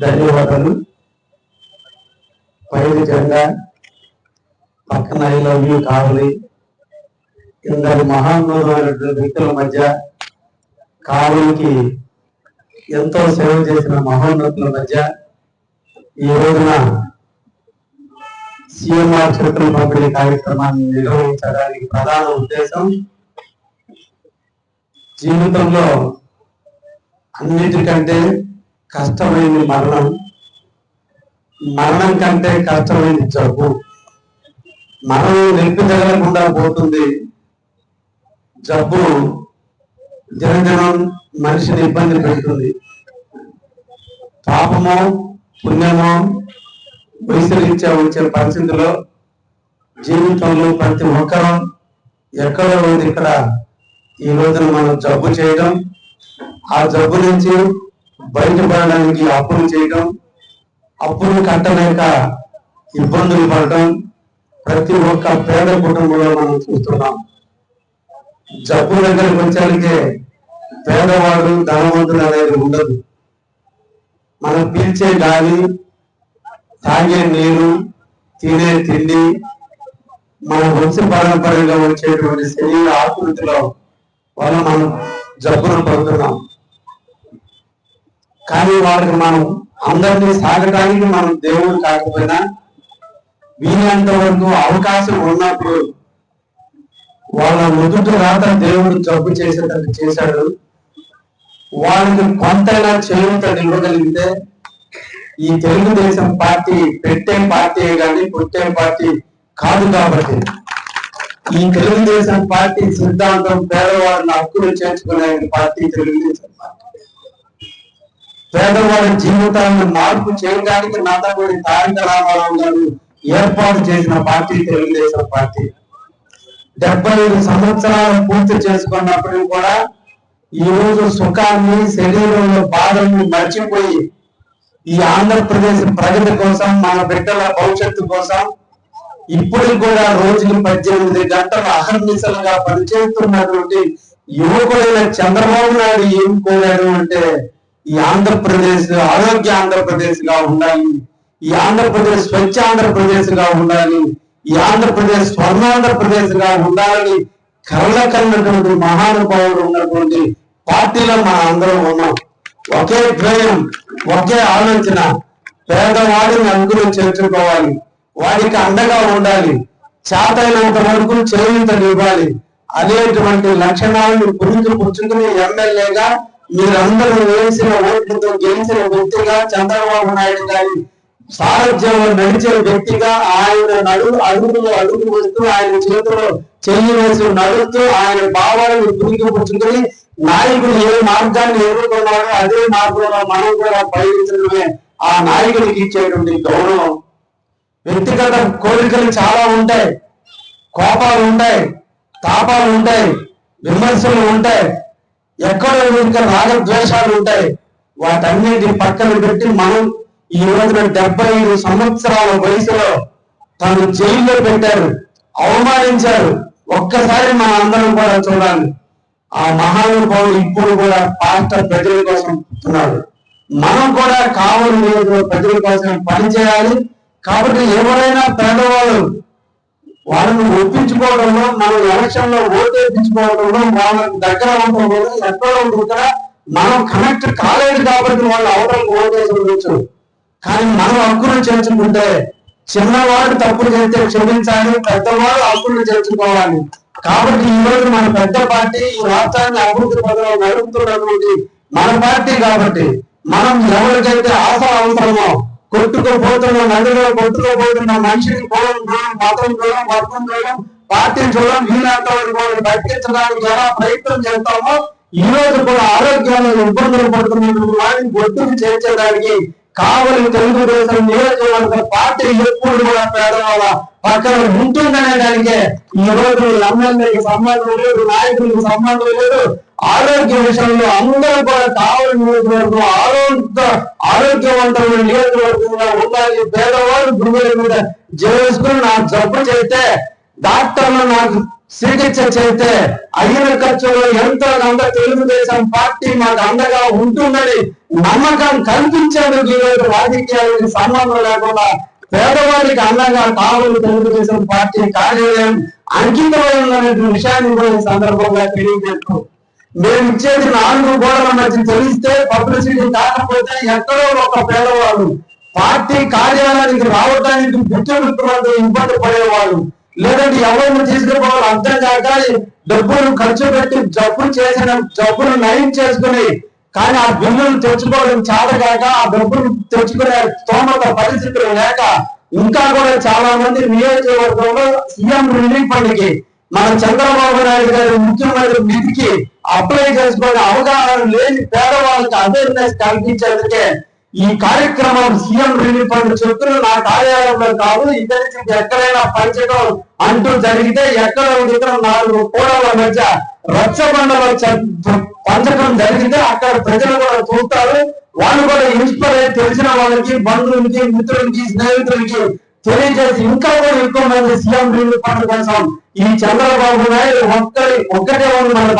ధన్యవాదాలు. పైరు జెండా పక్కన ఐ లవ్ యూ కావలి ఇందరి మహానుభావులైనటువంటి వ్యక్తుల మధ్య కావలికి ఎంతో సేవ చేసిన మహోన్నతుల మధ్య ఈ రోజున సిఎంఆర్ చరిత్ర పంపిణీ కార్యక్రమాన్ని నిర్వహించడానికి ప్రధాన ఉద్దేశం జీవితంలో అన్నిటికంటే కష్టమైన మరణం. మరణం కంటే కష్టమైంది జబ్బు. మరణం నిలిపిదగలకుండా పోతుంది. జబ్బు దినదినం మనిషిని ఇబ్బంది పెడుతుంది. పాపమో పుణ్యమో వయసురీత్యా వచ్చే పరిస్థితుల్లో జీవితంలో ప్రతి ఒక్కరూ ఎక్కడో ఉంది ఇక్కడ ఈ రోజున మనం జబ్బు చేయడం ఆ జబ్బు నుంచి బయటపడడానికి అప్పులు చేయడం అప్పులు కట్టలేక ఇబ్బందులు పడటం ప్రతి ఒక్క పేద కుటుంబంలో మనం చూస్తున్నాం. జబ్బు దగ్గరికి వచ్చానికే పేదవాడు ధనవంతుడు అనేది ఉండదు. మనం పీల్చే గాలి తాగే నీరు తినే తిండి మన వంశ పారంపర్యంగా వచ్చేటువంటి శరీర ఆకృతిలో వల్ల మనం జబ్బును పడుతున్నాం. కానీ వారికి మనం అందరినీ సాగటానికి మనం దేవుడు కాకపోయినా వీలంత వరకు అవకాశం ఉన్నప్పుడు వాళ్ళ నుదుటి రాత దేవుడు జబ్బు చేసేటట్టు చేశాడు. వాళ్ళకి కొంతైనా చేయూత ఇవ్వగలిగితే ఈ తెలుగుదేశం పార్టీ పెట్టే పార్టీ కానీ పుట్టే పార్టీ కాదు కాబట్టి. ఈ తెలుగుదేశం పార్టీ సిద్ధాంతం పేదవారిని హక్కులు చేర్చుకునే పార్టీ తెలుగుదేశం పార్టీ. పేదవాడి జీవితాలను మార్పు చేయడానికి నందమూరి తారక రామారావు గారు ఏర్పాటు చేసిన పార్టీ తెలుగుదేశం పార్టీ. డెబ్బై ఐదు సంవత్సరాలు పూర్తి చేసుకున్నప్పుడు కూడా ఈ రోజు సుఖాన్ని శరీరంలో బాధల్ని మర్చిపోయి ఈ ఆంధ్రప్రదేశ్ ప్రగతి కోసం మన బిడ్డల భవిష్యత్తు కోసం ఇప్పుడు కూడా రోజుకి పద్దెనిమిది గంటలు అహర్నిశలుగా పనిచేస్తున్నటువంటి యువకుడైన చంద్రబాబు నాయుడు ఏం కోరాడు అంటే ఈ ఆంధ్రప్రదేశ్ ఆరోగ్య ఆంధ్రప్రదేశ్గా ఉండాలి. ఈ ఆంధ్రప్రదేశ్ స్వచ్ఛ ఆంధ్రప్రదేశ్గా ఉండాలి. ఈ ఆంధ్రప్రదేశ్ స్వర్ణాంధ్రప్రదేశ్గా ఉండాలని కళ్ళ కన్నటువంటి మహానుభావుడు ఉన్నటువంటి పార్టీలో మన అందరం ఉన్నాం. ఒకే ధ్యేయం ఒకే ఆలోచన. పేదవాడిని అందులో చేర్చుకోవాలి. వాడికి అండగా ఉండాలి. చేతైనంత వరకు చేయూతనివ్వాలి అనేటువంటి లక్షణాలను గురించి పుచ్చుకుని ఎమ్మెల్యేగా మీరందరూ వేసిన ఓట్లతో గెలిచిన వ్యక్తిగా చంద్రబాబు నాయుడు గారి సారథ్యంలో నడిచే వ్యక్తిగా ఆయన నడు అడుగులు అడుగు వస్తూ ఆయన చేతిలో చెయ్యి వేసి నడుస్తూ ఆయన భావాలను పురిగిపుచ్చుకుని నాయకుడు ఏ మార్గాన్ని ఎదుర్కొన్నాడో అదే మార్గంలో మనం కూడా పయనించడమే ఆ నాయకుడికి ఇచ్చేటువంటి గౌరవం. వ్యక్తిగత కోరికలు చాలా ఉంటాయి. కోపాలు ఉంటాయి. తాపాలు ఉంటాయి. విమర్శలు ఉంటాయి. ఎక్కడ ఇంకా రాగద్వేషాలు ఉంటాయి. వాటన్నిటి పక్కన పెట్టి మనం ఈ రోజున డెబ్బై ఐదు సంవత్సరాల వయసులో తను జైల్లో పెట్టారు అవమానించారు. ఒక్కసారి మన అందరం కూడా చూడాలి. ఆ మహానుభావుడు ఇప్పుడు కూడా పాస్టర్ ప్రజల కోసం చెప్తున్నాడు మనం కూడా కావలి ప్రజల కోసం పని చేయాలి కాబట్టి ఎవరైనా పేదవాళ్ళు వాళ్ళని ఒప్పించుకోవడంలో మనం ఎలక్షన్లో ఓటేపించుకోవడంలో వాళ్ళకి దగ్గర ఉండడంలో ఎక్కడ ఉంటుంది మనం కనెక్ట్ కాలేదు కాబట్టి వాళ్ళు అవతలకు ఓటేసుకోవచ్చు కానీ మనం హక్కులు చేర్చుకుంటే చిన్నవాడు తప్పులు చేస్తే క్షమించాలి పెద్దవాడు హక్కులు చేర్చుకోవాలి. కాబట్టి ఈ రోజు మన పెద్ద పార్టీ ఈ రాష్ట్రాన్ని అభివృద్ధి పదవిలో నడుపుతున్నటువంటి మన పార్టీ కాబట్టి మనం ఎవరికైతే ఆశ అవసరమో కొట్టుకోపోతున్నాం నదిలో కొట్టుకోపోతున్నాం మనిషిని పోవడం చూడడం మతం చూడడం వర్గం చూడడం పార్టీని చూడడం వీళ్ళంతా వాళ్ళని బతికించడానికి ఎలా ప్రయత్నం చేస్తామో ఈ రోజు కూడా ఆరోగ్యాన్ని ఇబ్బందులు పడుతున్నటువంటి వారిని ఒత్తిడి చేర్చడానికి కావలి తెలుగుదేశం నియోజకవర్గ పార్టీ ఎప్పుడు కూడా పేదవాళ్ళ పక్కన ఉంటుందనే దానికే ఈ రోజు ఎమ్మెల్యేకి సంబంధం లేదు నాయకులకు సంబంధం లేదు. ఆరోగ్య విషయంలో అందరూ కూడా కావలి నియోజకవర్గం ఆరోగ్య ఆరోగ్యవంతమైన నియోజకవర్గంగా ఉండాలి పేదవాళ్ళు గురువుల మీద చేసుకుని నాకు జబ్బు చేస్తే డాక్టర్లు నాకు చికిత్స చేస్తే అయిన ఖర్చులో ఎంతో కొంత తెలుగుదేశం పార్టీ మాకు అండగా ఉంటుందని నమ్మకం కల్పించేందుకు ఈరోజు రాజకీయాలకు సంబంధం లేకుండా పేదవారికి అండగా కావాలి తెలుగుదేశం పార్టీ కార్యాలయం అంకితమైందనే విషయాన్ని కూడా ఈ సందర్భంగా తెలియజేస్తూ మేము ఇచ్చేది నాలుగు గోడల మధ్య తెలిస్తే పబ్లిసిటీ కాకపోతే ఎక్కడో ఒక పేదవాడు పార్టీ కార్యాలయానికి రావడానికి బిడ్డలు ఇబ్బంది పడేవాళ్ళు లేదంటే ఎవరిని తీసుకుపోవాలి? అర్థం కాక డబ్బులు ఖర్చు పెట్టి జబ్బులు చేసిన జబ్బులు నయం చేసుకుని కానీ ఆ బిల్లులు తెచ్చుకోవడం చేత కాక ఆ డబ్బులు తెచ్చుకునే స్తోమత పరిస్థితులు లేక ఇంకా కూడా చాలా మంది నియోజకవర్గంలో సీఎం రిలీఫ్ ఫండ్కి మన చంద్రబాబు నాయుడు గారి ముఖ్యమంత్రి నిధికి అప్లై చేసుకునే అవగాహన లేని పేదవాళ్ళకి అవేర్నెస్ కల్పించేందుకే ఈ కార్యక్రమం సీఎం రిలీఫ్ ఫండ్ చొప్పున నా కార్యాలయంలో కాదు ఇద్దరి నుంచి ఎక్కడైనా పంచడం అంటూ జరిగితే ఎక్కడ ఇతర నాలుగు కోడల మధ్య రచ్చబండలో పంచడం జరిగితే అక్కడ ప్రజలు కూడా చూస్తారు. వాళ్ళు కూడా ఇన్స్పైర్ అయ్యి తెలిసిన వాళ్ళకి బంధువులకి మిత్రులకి స్నేహితులకి తెలియజేసి ఇంకా కూడా ఎక్కువ మంది సీఎం రిలీఫ్ ఫండ్ కోసం ఈ చంద్రబాబు నాయుడు ఒక్కరి ఒక్కటే ఉంది మన